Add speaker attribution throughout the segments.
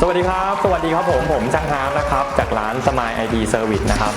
Speaker 1: สวัสดีครับ สวัสดีครับผม ผมช่างฮาร์ฟนะครับ จากร้านสมายไอทีเซอร์วิสนะครับ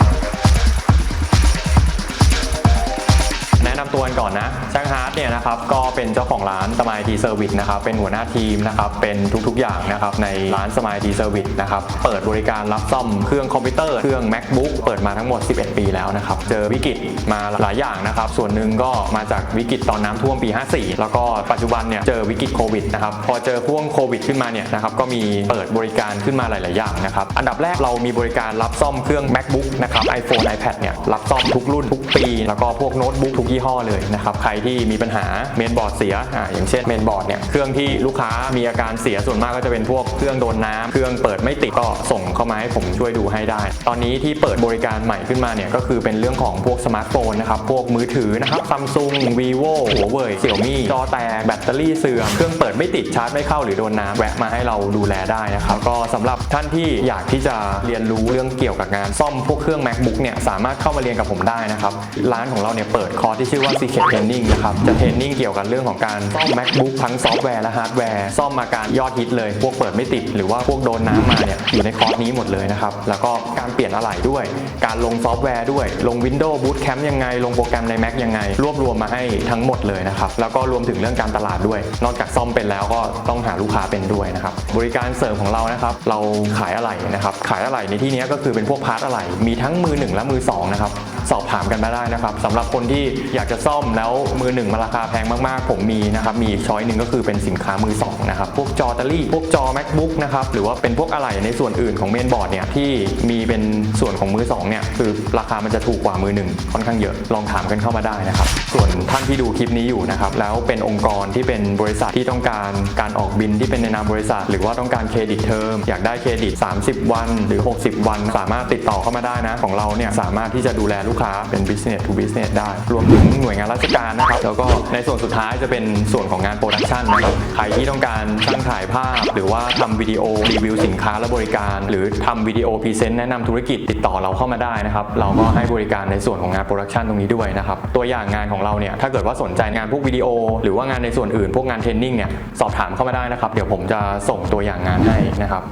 Speaker 1: นำตัวกันก่อนนะช่างฮาร์ดเนี่ยนะครับก็เป็นเจ้าของร้านสมายทีเซอร์วิสนะครับเป็นหัวหน้าทีมนะครับเป็นทุกๆอย่างนะครับในร้านสมายทีเซอร์วิสนะครับเปิดบริการรับซ่อมเครื่องคอมพิวเตอร์เครื่อง macbook เปิดมาทั้งหมด 11 ปีแล้วนะครับเจอวิกฤตมาหลายอย่างนะครับส่วนหนึ่งก็มาจากวิกฤตตอนน้ำท่วมปี 54 แล้วก็ปัจจุบันเนี่ยเจอวิกฤตโควิดนะครับพอเจอพ่วงโควิดขึ้นมาเนี่ยนะครับก็มีเปิดบริการขึ้นมาหลาย ๆ อย่างนะครับอันดับแรกเรามีบริการรับซ่อมเครื่อง macbook นะครับ iPhone iPad เนี่ยรับซ่อมทุกรุ่นทุกปี แล้วก็พวกโน้ตบุ๊กทุกยี่ห้อเลยนะครับ ใครที่มีปัญหาเมนบอร์ดเสียอ่าอย่างเช่นเมนบอร์ดเนี่ยเครื่องที่ลูกค้ามีอาการเสียส่วนมากก็จะเป็นพวกเครื่องโดนน้ำเครื่องเปิดไม่ติดก็ส่งเข้ามาให้ผมช่วยดูให้ได้ ตอนนี้ที่เปิดบริการใหม่ขึ้นมาเนี่ยก็คือเป็นเรื่องของพวกสมาร์ทโฟนนะครับพวกมือถือนะครับซัมซุง vivo หัวเว่ยเสี่ยวมี่จอแตกแบตเตอรี่เสื่อมเครื่องเปิดไม่ติดชาร์จไม่เข้าหรือโดนน้ำแวะมาให้เราดูแลได้นะครับก็สำหรับท่านที่อยากที่จะเรียนรู้เรื่องเกี่ยวกับงานซ่อมพวกเครื่อง macbook เนี่ยสามารถเข้ามาเรียนกับผมได้นะครับร้านของเราเนี่ยเปิดคอร์สที่ชื่อว่า secret training นะครับ จะเทรนนิ่งเกี่ยวกับเรื่องของการซ่อม macbook ทั้งซอฟต์แวร์และฮาร์ดแวร์ซ่อมอาการยอดฮิตเลย พวกเปิดไม่ติด หรือว่าพวกโดนน้ำมาเนี่ยอยู่ในคอร์สนี้หมดเลยนะครับ แล้วก็การเปลี่ยนอะไหล่ด้วย การลงซอฟต์แวร์ด้วย ลง Windows Bootcamp ยังไง ลงโปรแกรมใน Mac ยังไง รวบรวมมาให้ทั้งหมดเลยนะครับ แล้วก็รวมถึงเรื่องการตลาดด้วย นอกจากซ่อมเป็นแล้วก็ต้องหาลูกค้าเป็นด้วยนะครับ บริการเสริมของเรานะครับ เราขายอะไหล่นะครับ ขายอะไหล่ในที่นี้ก็คือเป็นพวกพาร์ทอะไหล่ มีทั้งมือหนึ่งและมือสองนะครับ สอบถามกันมาได้นะครับสำหรับคนที่อยากจะซ่อมแล้วมือหนึ่งมาราคาแพงมากๆ ผมมีนะครับมีช้อยหนึ่งก็คือเป็นสินค้ามือสองนะครับพวกจอตาลี่ พวกจอ macbook นะครับหรือว่าเป็นพวกอะไหล่ในส่วนอื่นของเมนบอร์ดเนี่ยที่มีเป็นส่วนของมือสองเนี่ยคือราคามันจะถูกกว่ามือหนึ่งค่อนข้างเยอะลองถามกันเข้ามาได้นะครับส่วนท่านที่ดูคลิปนี้อยู่นะครับแล้วเป็นองค์กรที่เป็นบริษัทที่ต้องการการออกบินที่เป็นในนามบริษัท หรือว่าต้องการเครดิตเทอมอยากได้เครดิต 30 วัน หรือ 60 วัน สามารถติดต่อเข้ามาได้นะของเราเนี่ยสามารถที่จะดูแลลูกค้าเป็น business to business ได้ รวมถึงหน่วยงานราชการนะครับ แล้วก็ในส่วนสุดท้ายจะเป็นส่วนของงานโปรดักชันนะครับ ใครที่ต้องการช่างถ่ายภาพ หรือว่าทำวิดีโอรีวิวสินค้าและบริการ หรือทำวิดีโอพรีเซนต์แนะนำธุรกิจติดต่อเราเข้ามาได้นะครับ เราก็ให้บริการในส่วนของงานโปรดักชันตรงนี้ด้วยนะครับ ตัวอย่างงานของเราเนี่ย ถ้าเกิดว่าสนใจงานพวกวิดีโอ หรือว่างานในส่วนอื่น พวกงานเทรนนิ่งเนี่ย สอบถามเข้ามาได้นะครับ เดี๋ยวผมจะส่งตัวอย่างงานให้นะครับ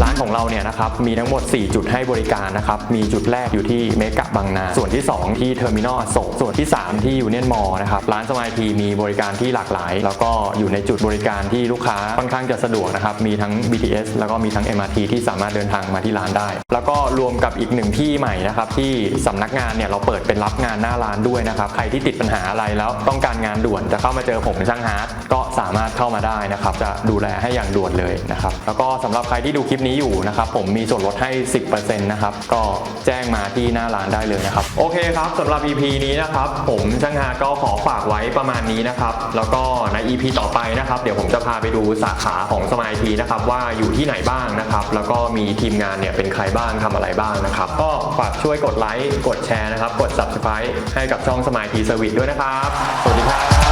Speaker 1: ร้านของเราเนี่ยนะครับมีทั้งหมด 4 จุดให้บริการนะครับมีจุดแรกอยู่ที่เมกะบางนา ส่วนที่ 2 ที่เทอร์มินอลโศกส่วนที่ 3 ที่ยูเนียนมอลนะครับร้านสมายทีมีบริการที่หลากหลาย แล้วก็อยู่ในจุดบริการที่ลูกค้าค่อนข้างจะสะดวกนะครับมีทั้ง BTS แล้วก็มีทั้ง MRT ที่สามารถเดินทางมาที่ร้านได้ แล้วก็รวมกับอีกหนึ่งที่ใหม่นะครับที่สำนักงานเนี่ยเราเปิดเป็นรับงานหน้าร้านด้วยนะครับใครที่ติดปัญหาอะไรแล้วต้องการงานด่วนจะเข้ามาเจอผมเป็นช่างฮาร์ดก็สามารถเข้ามาได้นะครับจะดูแลให้อย่างด่วนเลยนะครับแล้วก็สำหรับใครที่ดูคลิปนี้อยู่นะครับผมมีส่วนลดให้ 10%นะครับก็แจ้งมาที่หน้าร้านได้เลยนะครับโอเคครับสำหรับ EP นี้นะครับผมช่างฮาก็ขอฝากไว้ประมาณนี้นะครับแล้วก็ใน EP ต่อไปนะครับเดี๋ยวผมจะพาไปดูสาขาของสมายทีนะครับว่าอยู่ที่ไหนบ้างนะครับแล้วก็มีทีมงานเนี่ยเป็นใครบ้างทำอะไรบ้างนะครับก็ฝากช่วยกดไลค์กดแชร์นะครับกด subscribe ให้กับช่องสมายทีเซอร์วิสด้วยนะครับ สวัสดีครับ